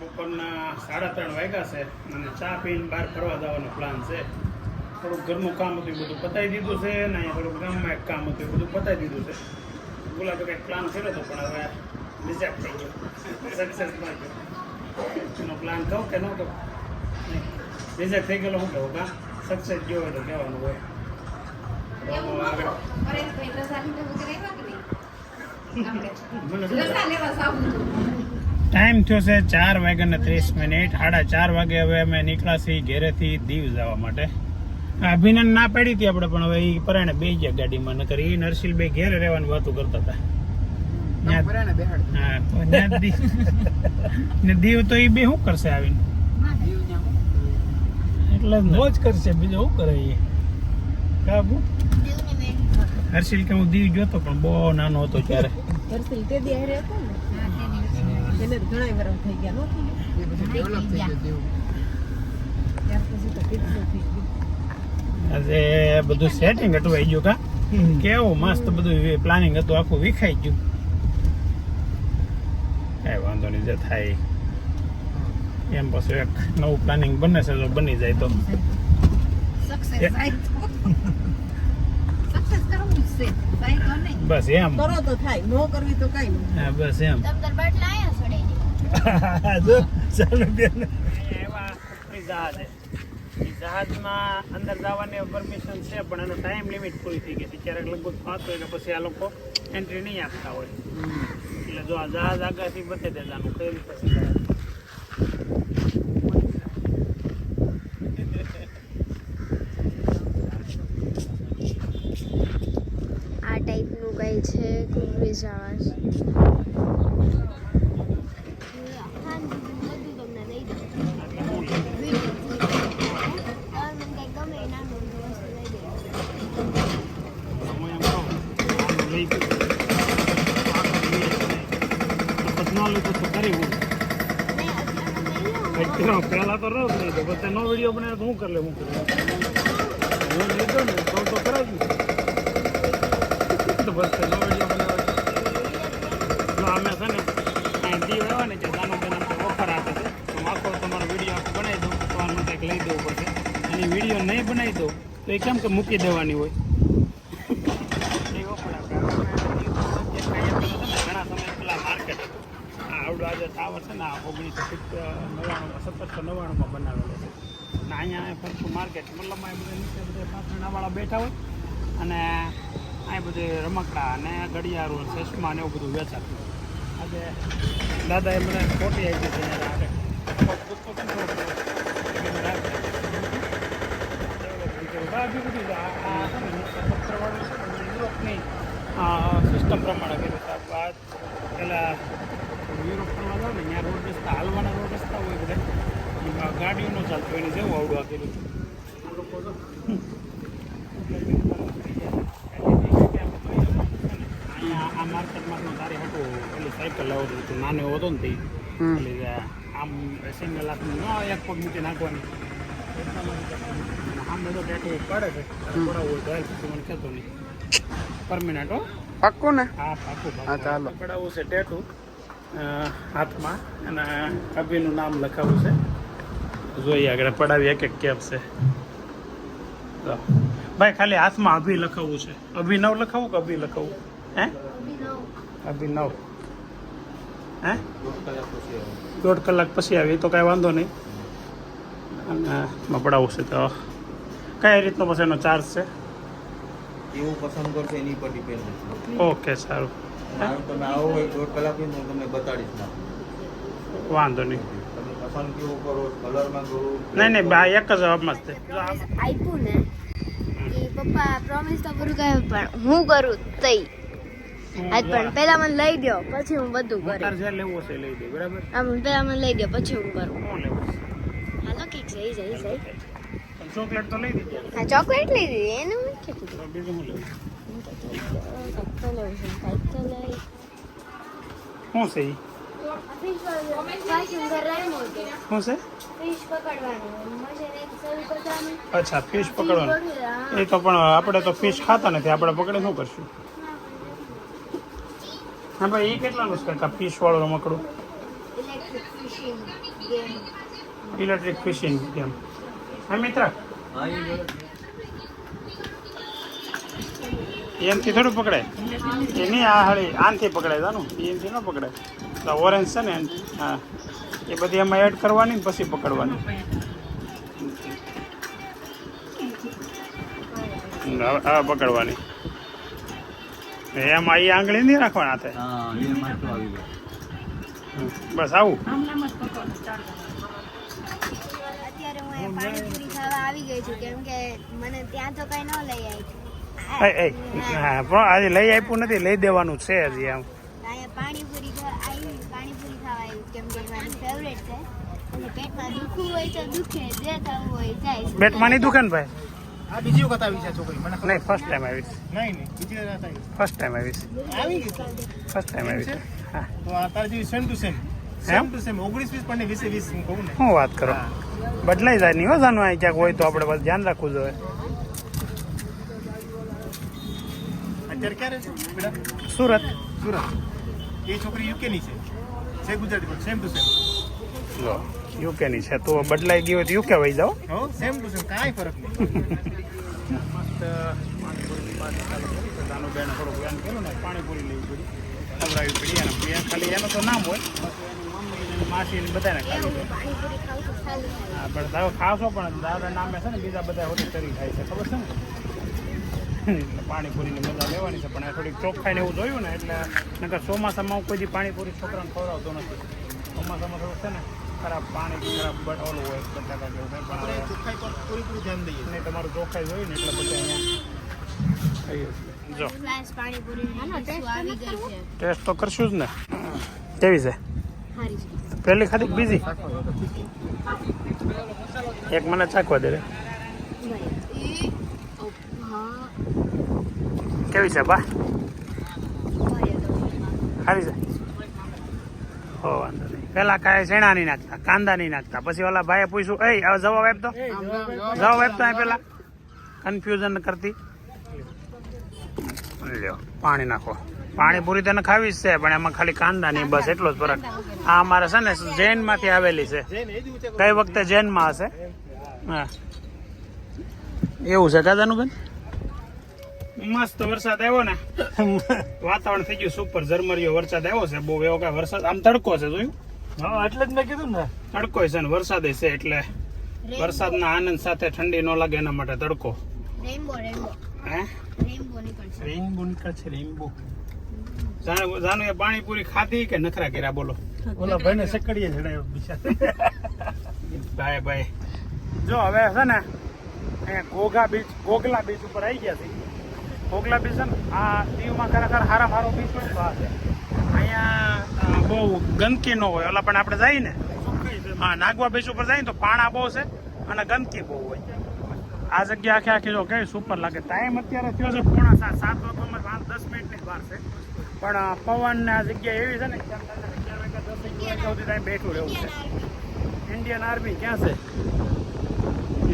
બપોરના સાડા ત્રણ વાગ્યા છે અને ચા પીને બહાર ફરવા જવાનો પ્લાન છે. થોડુંક ઘરનું કામ હતું એ બધું પતાવી દીધું છે અને થોડુંક ગામમાં કામ હતું એ બધું પતાવી દીધું છે. ગુલાબે કંઈક પ્લાન કર્યો હતો પણ હવે રિજેક્ટ થઈ ગયો. સક્સેસ ના એનો પ્લાન કહું કે ન કહું? રિજેક્ટ થઈ ગયેલો હું કહું કા સક્સેસ ગયો તો કહેવાનું હોય. ટાઈમ થયો છે ચાર વાગ્યા ને ત્રીસ મિનિટ. સાડા ચાર વાગે હવે અમે નીકળ્યા છીએ ઘેરેથી દીવ જવા માટે. અભિનંદન ના પાડી હતી આપણે પણ હવે એ પરાણે બે ગયા ગાડીમાં નકર એ નરસિલભાઈ ઘેરે રહેવાની વાતો કરતા હતા. હા, તો ને દીવ તો એ બે શું કરશે આવીને? એટલે જ મોજ કરશે બીજો શું કરે એ કાબુ? હર્ષિલ કે હું દીવ જોતો પણ બહુ નાનો હતો ત્યારે. હર્ષિલ તે દી હારે હતો ને? એને તો ઘણાય વરસ થઈ ગયા નહોતી ત્યાર પછી તો કેટલું થઈ ગયું. આજે બધું સેટિંગ અટવાઈ ગયું કા? કેવું મસ્ત બધું પ્લાનિંગ હતું આખું વિખાઈ ગયું. કઈ વાંધો નહીં જે થાય. એમ પછી એક નવું પ્લાનિંગ બને છે તો બની જાય તો. સક્સેસ જ છે થાય તો નહીં. બસ એમ. કરો તો થાય. નો કરવી તો કઈ નહીં. હા બસ એમ. બાટલા આયા જો ચાલો બેન. એવા જહાજ છે. જહાજમાં અંદર જવાની પરમિશન છે પણ એનો ટાઈમ લિમિટ પૂરી થઈ ગઈ. છે ક્યારેક લગભગ પાંચ ને પછી આ લોકો એન્ટ્રી નહીં આપતા હોય. એટલે જો આ જહાજ આગળથી બતાવી દેવાનું કઈ રીતે શીખાય આ ટાઈપનું કંઈ છે કુંભરી જહાજ હું એમ કહું આનું લઈ ગયું તો પછી ન લીધું તો કરી હું પહેલા તો રસ નહીં તો પછી નો વીડિયો બનાવે તો હું કરી લે હું કરી હું લીધો ને તો તો કરાવી તો બસ નો વીડિયો બનાવે જો અમે છે ને અહીં દીવ આવ્યા ને જે દાનો બેન અમને ઓફર આપે છે તો હું આખો તમારો વીડિયો આખો બનાવી દઉં તો આનું કંઈક લઈ દેવું પડશે અને વીડિયો નહીં બનાવી દઉં તો કેમ કે મૂકી દેવાની હોય? ઘણા સમય પેલા માર્કેટ આ આવડું આજે ટાવર છે ને, આ ઓગણીસો નવ્વાણું સત્તરસો નવ્વાણુંમાં બનાવેલો છે. અને અહીંયા ફરતું માર્કેટ મતલબમાં એ બધા નીચે બધા પાથરણાવાળા બેઠા હોય અને અહીં બધે રમકડા અને ઘડિયાળો ચશ્મા ને એવું બધું વેચાતું આજે દાદા એ મને ખોટી આપી છે એને આગળ પૂછતો કેમ ખબર પડે? મેં કીધું રાખે. છે. આ- ને યુરોપની સિસ્ટમ પ્રમાણે કર્યું આ વાત પેલા યુરોપ ફરવા જાવ ને ત્યાં રોડ રસ્તા હાલવાના રોડ રસ્તા હોય બધા. એમાં ગાડીઓ ન ચાલતું એની જેવું આવડું આપેલું અહીંયા આ માર્કેટમાં તારે હતું પેલી સાયકલ લાવતું નાનો હતો ને તે. આમ સિંગલ હાથનું ન એક પગ નીચે નાખવાની પરમિનન્ટ હો પાક્કું ને? હા પાકું પાકું. હા, ચાલો. પડાવવું છે ટેટુ હાથમાં. અને અભિનું નામ લખાવવું છે. જોઈએ આગળ પડાવી એક એક કેપ છે. ભાઈ ખાલી હાથમાં અભિ લખાવવું છે. અભિનવ લખાવું કે અભિ લખાવું? હે? અભિનવ. હે? દોઢ કલાક પછી આવી. તો કાંઈ વાંધો નહીં. અને મપડાવું છે તો કઈ રીતનો પછી એનો ચાર્જ છે? એવું પસંદ કરશે એની પર ડિપેન્ડ છે. ઓકે સારું. તમે આવો એક દોઢ કલાકની હું તમને બતાડીશ ના વાંધો નહીં. તમે પસંદ કેવું કરો કલરમાં કરો? નહીં નહીં બા એક જ જવાબમાં જ છે. આપ્યું ને. એ પપ્પા પ્રોમિસ તો પૂરું કહે પણ હું કરું તઈ. આજ પણ પહેલા મને લઈ દો પછી હું બધું કરું જે લેવું છે લઈ દે બરાબર? આમ પહેલા મને લઈ દો પછી હું કરું. હું લેવું છે? જઈ જઈ જઈ ચોકલેટ તો લઈ દીધી. હા ચોકલેટ લઈ દીધી. એને હું કીધું? બીજું હું લેવું કંઈક તો લેવું છે કંઈક તો લઈ. શું છે અચ્છા ફિશ પકડવાનું. એ તો પણ આપણે તો ફિશ ખાતા નથી આપણે પકડે શું કરશું? હા ભાઈ એ કેટલાનું છે ફિશ વાળું રમકડું? ઇલેક્ટ્રિક ફિશિંગ ગેમ હા મિત્ર એ એમથી થોડું પકડાય એની આ હળી આનથી પકડાય જાનું એમથી ન પકડાય ઓરેન્જ છે ને એનથી હા. એ બધી એમાં એડ કરવાની પછી પકડવાની. હવે પકડવાની. એમાં એ આંગળી નહીં રાખવાના હાથે? હા બસ આવું. હું પાણીપુરી ખાવા આવી ગઈ છું કેમ કે મને ત્યાં તો કઈ ન લઈ આવી હા પણ આજે લઈ આપ્યું નથી લઈ દેવાનું છે હજી આમ. પાણીપુરી આવી પાણીપુરી ખાવા આવી કેમ કે મારી ફેવરેટ છે. અને પેટમાં દુખવું હોય તો દુખે જે થવું હોય જાય નહીં દુકાન ભાઈ? આ બીજી વખત આવી છે છોકરી મને નહીં ફર્સ્ટ ટાઈમ આવીશ નહીં નહીં બીજી વખત આવી ફર્સ્ટ ટાઈમ આવીશ આવી ગઈ ફર્સ્ટ ટાઈમ આવીશ હા. તો આ તાર જેવી same to same same to same ઓગણીસ વીસ પણ વીસે વીસ હું કહું ને. શું વાત કરો? બદલાઈ જાય નહીં હો જાનું અહીં ક્યાંક હોય તો આપણે બસ ધ્યાન રાખવું જોઈએ. અત્યારે ક્યારે છે બેટા સુરત. સુરત. એ છોકરી યુકે ની છે. છે ગુજરાતી પણ સેમ ટુ સેમ લો. યુકેની છે તો બદલાઈ ગયો હોય તો યુકે વહી જાઓ. હો સેમ ટુ સેમ કાંઈ ફરક નહીં. કર્યું ને પાણીપુરી લેવી પડી. ખવડાવી પડી અને બે ખાલી એનું તો નામ હોય. માસી ને બધાને ખાવી હા પણ તમે ખાશો પણ દાદા નામે છે ને બીજા બધા હોટલ તરી ખાય છે ખબર છે ને? પાણીપુરીની મજા લેવાની છે પણ આ થોડીક ચોખ્ખાઈ ને એવું જોયું ને એટલે નકર ચોમાસામાં હું કોઈ પાણીપુરી છોકરાને ખવડાવતો નથી. ચોમાસામાં થોડુંક છે ને ખરાબ પાણી ખરાબ ઓલું હોય બટાકા જેવું કંઈ પણ પૂરેપૂરું ધ્યાન દઈએ. નહીં તમારું ચોખ્ખાઈ જોયું ને એટલે બધા અહીંયા. જો. ટેસ્ટ તો કરશું જ ને. કેવી છે? પહેલી ખાધી બીજી? એક મને ચાખવા દે કેવી છે બા? ખાલી સારી છે? હો વાંધો નહીં. પેલા કાંઈ શેણા નહીં નાખતા કાંદા નહીં નાખતા. પછી ઓલા ભાઈએ પૂછ્યું એ હવે જવાબ આપતો? જવાબ આપતો પેલા? કન્ફ્યુઝન કરતી. લ્યો. પાણી નાખો. પાણી પૂરી તને ખાવી જ છે પણ એમાં ખાલી કાંદા નહીં બસ એટલો જ ફરક. આ અમારે છે ને જૈનમાંથી આવેલી છે. કઈ વખતે જૈનમાં હશે? હા. એવું છે કાદાનું બેન મસ્ત વરસાદ આવ્યો ને. વાતાવરણ થઈ ગયું સુપર ઝરમરિયો વરસાદ આવ્યો છે બહુ એવો કઈ વરસાદ આમ તડકો છે જોયું? હા એટલે જ મેં કીધું ને. તડકો છે ને વરસાદ છે એટલે વરસાદના આનંદ સાથે ઠંડી ન લાગે એના માટે તડકો. રેઇનબો રેઇનબો હે? રેનબો નીકળશે રેઇનબો રેઇનબો જાનું જાનું એ પાણીપુરી ખાધી કે નખરા કર્યા બોલો. ઓલા ભાઈને સકડીએ ચડાયો બિચારા. ભાઈ ભાઈ. જો હવે છે ને અહીંયા ઘોઘા બીચ ઘોઘલા બીચ ઉપર આવી ગયા છે ઘોઘલા બીચ છે ને આ દીવમાં ખરેખર હારા હારો બીચ હોય તો આ છે. અહીંયા બહુ ગંદકી ન હોય. ઓલા પણ આપણે જઈએ ને. હા નાગવા બીચ ઉપર જઈએ ને તો પાણા બહુ છે અને ગંદકી બહુ હોય. આ જગ્યા આખી આખી જો કેવી સુપર લાગે. ટાઈમ અત્યારે થયો છે પોણા સાત. સાત વાગ્યામાં પાંચ દસ મિનિટની વાર છે. પણ અ, પવન ને આ જગ્યા એવી છે ને દસ વાગ્યા સુધી ત્યાં બેઠું રહેવું છે. ઇન્ડિયન આર્મી ક્યાં છે?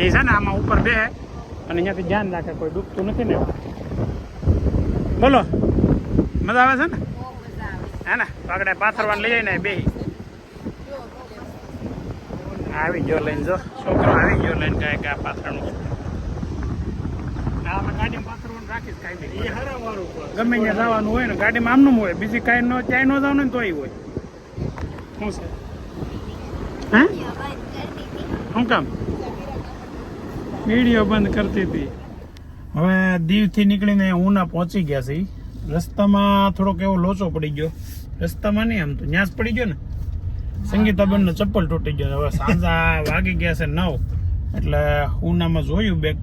એ છે ને આમાં ઉપર બે. અને અહીંયાથી ધ્યાન રાખે કોઈ ડૂબતું નથી ને બોલો. મજા આવે છે ને? હે ને? આગળ પાથરવાને લઈ જઈને બે આવી ગયો લઈને જો. છોકરો આવી ગયો લઈને કાંઈ કે આ પાથરણું આમાં ગાડીમાં પાથરવાનું રાખીશ કાંઈ બી ગમે ત્યાં જવાનું હોય ને ગાડીમાં આમનું હોય બીજી કાંઈ ન ક્યાંય ન જવાનું ને તોય હોય. શું છે? હે? શું કામ? વીડિયો બંધ કરતી હતી. હવે દીવથી નીકળીને ઉના પહોંચી ગયા છે. રસ્તામાં થોડોક એવો લોચો પડી ગયો. રસ્તામાં નહીં આમ તો ન્યાસ પડી ગયો ને. સંગીતાબેનનો ચપ્પલ તૂટી ગયો. હવે સાંજા વાગી ગયા છે નવ. એટલે ઉનામાં જોયું બે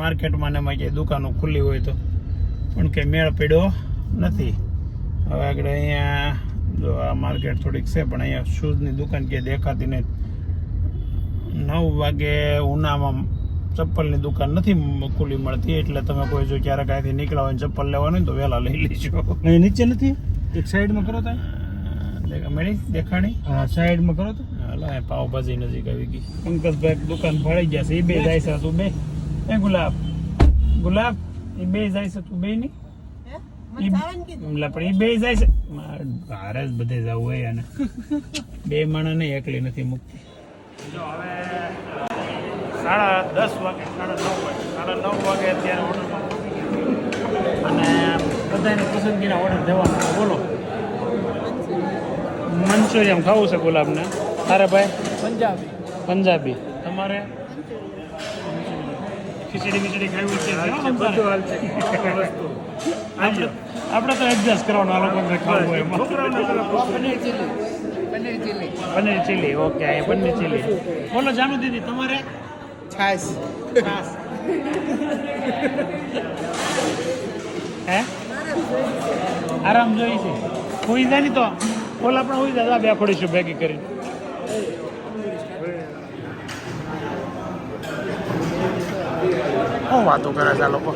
માર્કેટમાં ને એમાં ક્યાંય દુકાનો ખુલ્લી હોય તો. પણ કે મેળ પડ્યો નથી. હવે આગળ અહીંયા જો આ માર્કેટ થોડીક છે પણ અહીંયા શૂઝની દુકાન ક્યાંય દેખાતી નહીં નવ વાગે ઉનામાં ચપ્પલની દુકાન નથી ખુલ્લી મળતી એટલે તમે કોઈ જો ક્યારેક અહીંથી નીકળ્યા હોય ચપ્પલ લેવાની તો વહેલા લઈ લેજો. અહીં નીચે નથી? એક સાઈડમાં કરો તો? દેખા મળી દેખાણી? હા સાઈડમાં કરો તો. હાલો પાવભાજી નજીક આવી ગઈ. પંકજભાઈ દુકાન ફળી ગયા છે એ બે જાય છે બે. એ ગુલાબ. ગુલાબ એ બે જાય છે તું બે જવાનું પણ એ બે જાય છે. બહાર જ બધે જવું હોય અને બે માણસ નહીં એકલી નથી મૂકતી. જો હવે સાડા દસ વાગે સાડા નવ વાગે સાડા નવ વાગે અત્યારે ઓર્ડર અને બધાને પસંદગીના ઓર્ડર દેવાના. બોલો. મંચુરિયમ ખાવું છે ગુલાબને? તારે ભાઈ? પંજાબી. પંજાબી. તમારે? ખીચડી બીચડી ખાવી છે. આપણે તો એડજસ્ટ કરવાનું આ લોકોને ખાવું હોય paneer chilli okay paneer chilli બોલો જાનુ દીદી તમારે? છાશ. છાસ હે? આરામ જોઈ છે. હોઈ જાય ને તો? બોલ આપણે હોઈ જાય બે ફોડીશું ભેગી કરીને. શું વાતો કરે છે આ લોકો.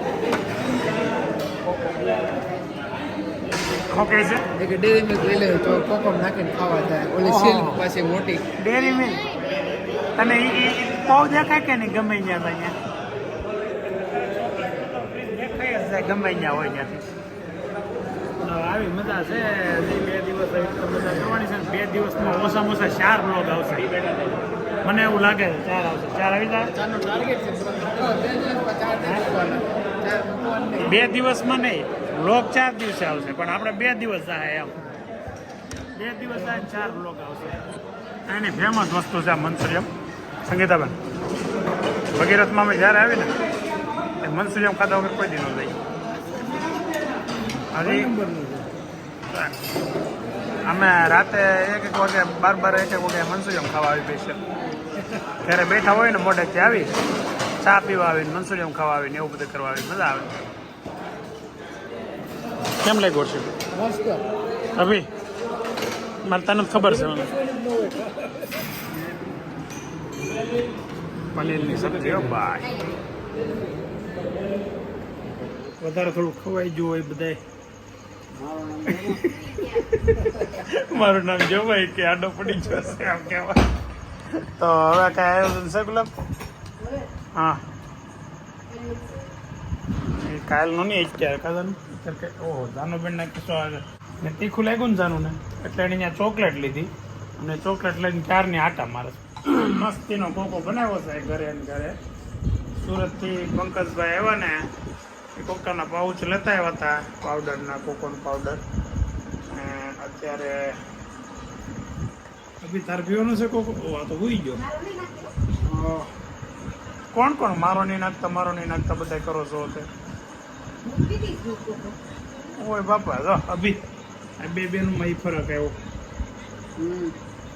શું કહે છે? કે ડેરી મિલ્ક લઈ તો કોકમ નાખીને ખાવા જાય. ઓલી. સિલ્ક પાછી મોટી. ડેરી મિલ્ક તને ઈ પાવ દેખાય કે નહીં ગમે ત્યાં જ ગમે ત્યાં હોય ત્યાંથી. આવી મજા છે. બે દિવસ આવી તો મજા કરવાની છે. ને બે દિવસમાં ઓછામાં ઓછા ચાર બ્લોગ આવશે. મને એવું લાગે ચાર આવશે. ચાર આવી બે દિવસમાં નહીં. લોક ચાર દિવસે આવશે, પણ આપણે બે દિવસ જાય એમ. બે દિવસ જાય ચાર લોક આવશે. એની ફેમસ વસ્તુ છે આ મંચુરિયમ. સંગીતાબેન, ભગીરથમાં અમે જ્યારે આવીને, એ મંચુરિયમ ખાધા વગર કોઈ દી ન જાય. હજી અમે રાતે એક એક વાગે, બાર બાર એક એક વાગે મંચુરિયમ ખાવા આવી પૈસે ત્યારે બેઠા હોય ને મોઢેથી આવી ચા પીવા આવીને મનસુરિયમ ખાવા આવીને એવું બધું કરવા આવી મજા આવે. કેમ લાગ્યો છે? અભી મારે તને ખબર છે મને પનીરની સબ્જી ભાઈ. વધારે થોડું ખવાઈ ગયું હોય બધાય. મારું નામ જોવાય કે આડો પડી જશે આમ કહેવાય. તો હવે આયોજન છે ગુલાબ હા. એ કાલનું નહીં, અત્યારે કાદન ઓહો, જાનુબેન ના કિસ્સો આવે. ને તીખું લાગ્યું ને જાનું ને એટલે એને ત્યાં ચોકલેટ લીધી. અને ચોકલેટ લઈને ચારની આટા મારે. મસ્તીનો કોકો બનાવ્યો છે ઘરે ને ઘરે. સુરતથી પંકજભાઈ આવ્યા ને, એ કોકાના પાઉચ લેતા આવ્યા હતા, પાવડરના, કોકોનો પાવડર. અત્યારે અભી તાર પીવાનું છે કોકો? આ તો હોઈ ગયો. કોણ કોણ? મારો નહીં નાખતા મારો નહીં નાખતા બધા કરો છો તે. ઓય બાપા જો અભી. આ બે બેનું માં ઈ ફરક આવ્યો.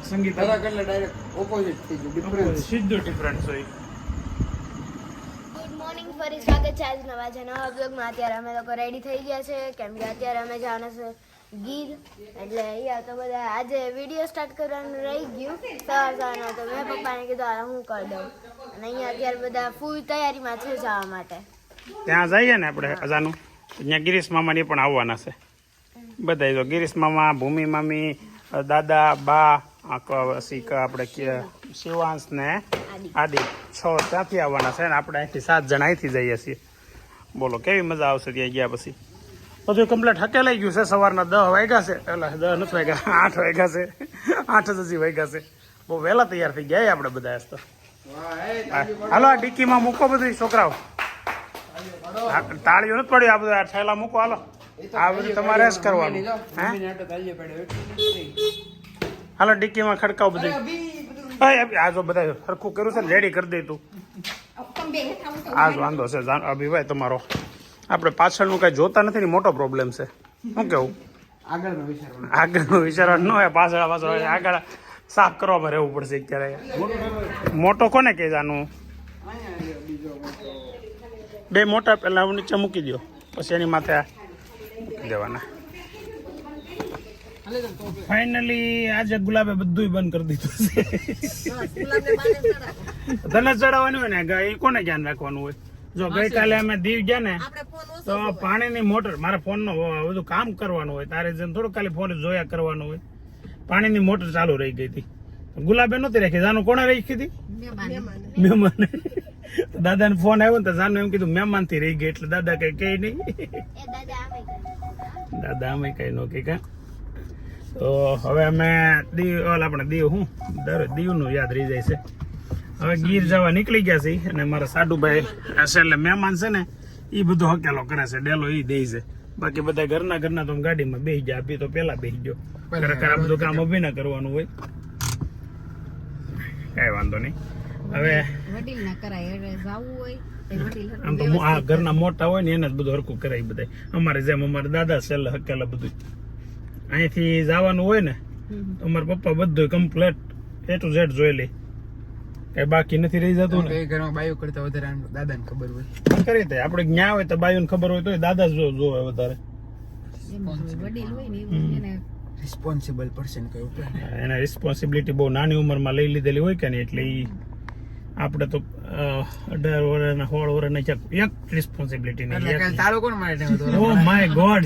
સંગીત ફરક એટલે ડાયરેક્ટ ઓપોઝિટ થઈ ગયું ડિફરન્સ સીધો ડિફરન્સ હોય. ગુડ મોર્નિંગ ફરી સ્વાગત છે આજ નવા છે નવા બ્લોગમાં અત્યારે અમે લોકો રેડી થઈ ગયા છે. કેમ કે અત્યારે અમે જવાના છે ગીર. એટલે અહીંયા તો બધા આજે વીડિયો સ્ટાર્ટ કરવાનું રહી ગયું. સવાર સવારનો તો મેં પપ્પાને કીધું આ હું કરી દઉં. અને અહીંયા અત્યારે બધા ફૂલ તૈયારીમાં છે જવા માટે. ત્યાં જઈએ ને આપણે અજાનું ત્યાં ગિરીશ મામાની પણ આવવાના છે. બધા જો ગિરીશ મામા ભૂમિ મામી દાદા બા ક- આપણે કે શિવાંશ ને આદિ. છ ત્યાંથી આવવાના છે ને આપણે અહીંથી સાત જણા અહીંથી જઈએ છીએ. બોલો કેવી મજા આવશે ત્યાં ગયા પછી? બધું કમ્પ્લેટ હકેલાઈ ગયું છે. સવારના દહ વાગ્યા છે. એટલે દહ નથી વાગ્યા આઠ વાગ્યા છે. આઠ જ હજી વાગ્યા છે. બહુ વહેલા તૈયાર થઈ ગયા આપણે બધા તો. હાલો આ ડિક્કીમાં મૂકો બધું છોકરાઓ. તાળીઓ નથી પડ્યું આ બધું આ થેલા મૂકો હાલો. આ બધું તમારે જ કરવાનું. હાલો ડિક્કીમાં ખડકાવ બધું. આજો આ જો બધા સરખું કર્યું છે ને રેડી કરી દે તું. આ વાંધો છે જાન- અભિભાઈ તમારો. આપણે પાછળનું કાંઈ જોતા નથી ને મોટો પ્રોબ્લેમ છે. શું કેવું? આગળનો વિચારવાનો આગળનું વિચારવાનું ન હોય પાછળ પાછળ આગળ સાફ કરવામાં રહેવું પડશે અત્યારે. મોટો કોને કે આનું? બે મોટા પહેલા નીચે મૂકી દો પછી એની માથે આ મૂકી દેવાના. ફાઇનલી આજે ગુલાબે બધું બંધ કરી દીધું છે. તને ચડાવવાનું હોય ને એ કોને ધ્યાન રાખવાનું હોય? જો ગઈકાલે અમે દીવ ગયા ને તો પાણીની મોટર મારા ફોનનો બધું કામ કરવાનું હોય તારે જેમ થોડું ખાલી ફોન જોયા કરવાનું હોય. પાણીની મોટર ચાલુ રહી ગઈ હતી. ગુલાબે નહોતી રાખી જાનું કોણે રાખી હતી? મહેમાન. દાદાને ફોન આવ્યો ને તો જાનું એમ કીધું મહેમાનથી રહી ગઈ એટલે દાદા કઈ કઈ નહીં. દાદા અમે કઈ નો કઈ કા. તો હવે અમે દીવ ઓલા આપણે દીવ હું દર દીવનું યાદ રહી જાય છે. હવે ગીર જવા નીકળી ગયા છે અને મારા સાડુભાઈ હશે એટલે મહેમાન છે ને એ બધો હકેલો કરે છે ડેલો એ દે છે. બાકી બધા ઘરના ઘરના તો ગાડીમાં બેસી જાય આપી તો પેલા બેસી ગયો. ખરેખર આ બધું કામ અભી ના કરવાનું હોય. કઈ વાંધો નહીં. હવે વડીલ ના કરાય એટલે જાવું હોય તો વડીલ હરખું આમ તો આ ઘરના મોટા હોય ને એને જ બધું હરકું કરાય બધા અમારે જેમ અમારે દાદા છેલ્લે હકેલા બધું અહીંથી જવાનું હોય ને તો અમારા પપ્પા બધું કમ્પ્લેટ એ ટુ ઝેડ જોઈ લે. કઈ બાકી નથી રહી જતું ને? એ ઘરમાં બાયો કરતા વધારે દાદાને ખબર હોય. કરી દે આપણે જ્ઞા હોય તો બાયોને ખબર હોય તો દાદા જ જો જોવે વધારે રિસ્પોન્સિબલ પર્સન કયું એના રિસ્પોન્સિબિલિટી બહુ નાની ઉંમરમાં લઈ લીધેલી હોય કે ને એટલે ઈ આપણે તો અઢાર વર્ષના સોળ વર્ષના ક્યાંક એક રિસ્પોન્સિબિલિટી નહીં તારો કોણ મારે ઓ માય ગોડ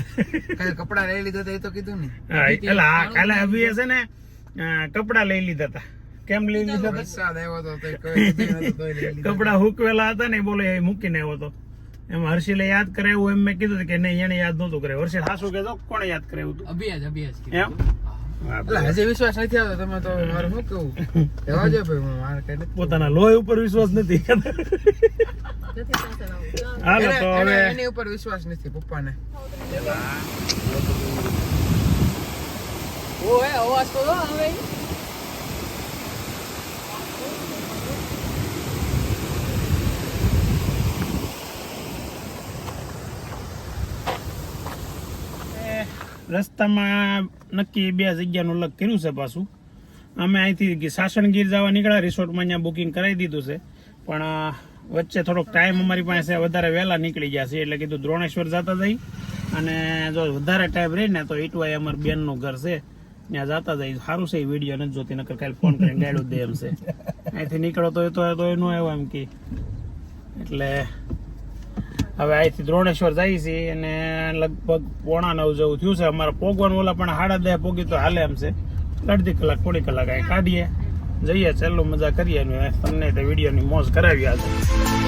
કપડા લઈ લીધા તો એ તો કીધું ને. હા એટલે આ કાલે અભી છે ને કપડા લઈ લીધા હતા. કેમ લઈ લીધા? વરસાદ આવ્યો તો કપડા હુકવેલા હતા ને બોલે એ મૂકીને આવ્યો હતો એમ હર્ષિલે યાદ કરાવ્યું એમ મેં કીધું કે નહીં એને યાદ નહોતું કરાવ્યું હર્ષિલ હાસુ કહેતો કોણે યાદ કરાવ્યું હતું? અભિયાજ અભિયાજ એમ? હજી વિશ્વાસ નથી આવતો તમે તો મારે શું કેવું રહેવા દો ભાઈ મારે કઈ પોતાના લોહી ઉપર વિશ્વાસ નથી નથી હાલો તો હવે એની ઉપર વિશ્વાસ નથી પપ્પાને. ઓય અવાજ તો હવે. રસ્તામાં નક્કી બે જગ્યાનું અલગ કર્યું છે પાછું. અમે અહીંથી સાસણગીર જવા નીકળ્યા, રિસોર્ટમાં અહીંયા બુકિંગ કરાવી દીધું છે. પણ વચ્ચે થોડોક ટાઈમ અમારી પાસે વધારે વહેલા નીકળી ગયા છે એટલે કીધું દ્રોણેશ્વર જતા જઈ. અને જો વધારે ટાઈમ રહી ને તો ઈટવાય અમાર બેનનું ઘર છે, ત્યાં જતા જઈ. સારું છે એ વીડિયો નથી જોતી, નકર કાલે ફોન કરીને ગાડું દે એમ છે. અહીંથી નીકળો તો એ તો તો એનું આવ્યો એમ કે. એટલે હવે અહીંથી દ્રોણેશ્વર જઈએ છીએ અને લગભગ પોણા નવ જેવું થયું છે. અમારે પોગવાનું ઓલા પણ સાડા દે પોગી તો હાલે એમ છે. અડધી કલાક થોડી કલાક અહીં કાઢીએ. જઈએ ચાલો મજા કરીએ તમને તે વિડીયોની મોજ કરાવી આજે